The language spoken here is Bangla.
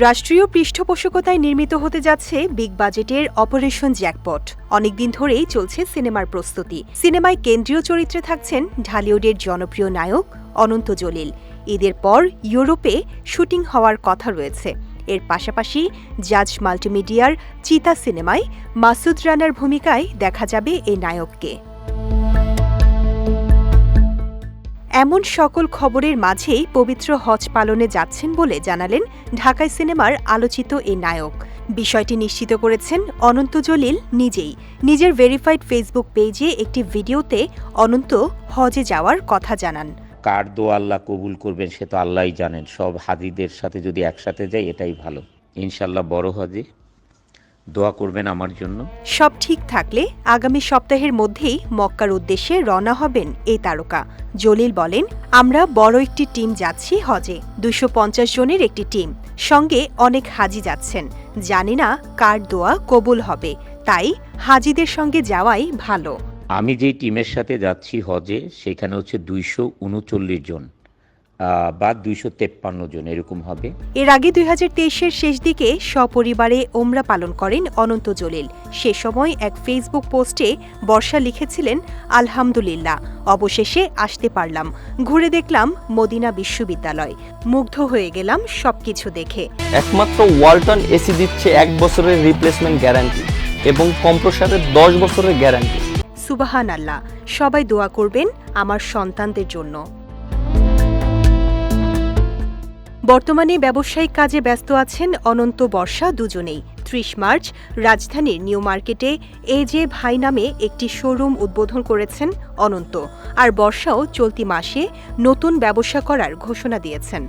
রাষ্ট্রীয় পৃষ্ঠপোষকতায় নির্মিত হতে যাচ্ছে বিগ বাজেটের অপারেশন জ্যাকপট। অনেকদিন ধরেই চলছে সিনেমার প্রস্তুতি। সিনেমায় কেন্দ্রীয় চরিত্রে থাকছেন ঢালিউডের জনপ্রিয় নায়ক অনন্ত জলিল। ঈদের পর ইউরোপে শুটিং হওয়ার কথা রয়েছে। এর পাশাপাশি জাজ মাল্টিমিডিয়ার চিতা সিনেমায় মাসুদ রানার ভূমিকায় দেখা যাবে এই নায়ককে। এমন সকল খবরের মাঝেই পবিত্র হজ পালনে যাচ্ছেন বলে জানালেন ঢাকায় সিনেমার আলোচিত এই নায়ক। বিষয়টি নিশ্চিত করেছেন অনন্ত জলিল নিজেই। নিজের ভেরিফাইড ফেসবুক পেজে একটি ভিডিওতে অনন্ত হজে যাওয়ার কথা জানান। কার দোয়া আল্লাহ কবুল করবেন সে তো আল্লাহই জানেন। সব হাজিদের সাথে যদি একসাথে যাই এটাই ভালো। ইনশাল্লাহ বড় হজে দোয়া করবেন আমার জন্য। সব ঠিক থাকলে আগামী সপ্তাহের মধ্যেই মক্কার উদ্দেশ্যে রওনা হবেন এই তারকা। জলিল বলেন আমরা বড় একটি টিম যাচ্ছি হজে দুশো পঞ্চাশ জনের একটি টিম। সঙ্গে অনেক হাজি যাচ্ছেন। জানি না কার দোয়া কবুল হবে তাই হাজিদের সঙ্গে যাওয়াই ভালো। আমি যেই টিমের সাথে যাচ্ছি হজে সেখানে হচ্ছে দুইশো উনচল্লিশ জন। বা দুইশো তেপ্পান্ন জন এরকম হবে। এর আগে দুই হাজার তেইশের শেষ দিকে সপরিবারে ওমরা পালন করেন অনন্ত জলিল। সে সময় এক ফেসবুক পোস্টে বর্ষা লিখেছিলেন আলহামদুলিল্লাহ অবশেষে আসতে পারলাম। ঘুরে দেখলাম মদিনা বিশ্ববিদ্যালয়। মুগ্ধ হয়ে গেলাম সবকিছু দেখে। একমাত্র ওয়ালটন এসি দিচ্ছে এক বছরের রিপ্লেসমেন্ট গ্যারান্টি এবং কম্প্রসারের দশ বছরের গ্যারান্টি সুবাহান আল্লাহ সবাই দোয়া করবেন আমার সন্তানদের জন্য। বর্তমানে ব্যবসায়িক কাজে ব্যস্ত আছেন অনন্ত বর্ষা দুজনেই। ত্রিশ মার্চ, রাজধানীর নিউ মার্কেটে এ জে ভাই নামে একটি শোরুম উদ্বোধন করেছেন অনন্ত। আর বর্ষাও চলতি মাসে নতুন ব্যবসা করার ঘোষণা দিয়েছেন।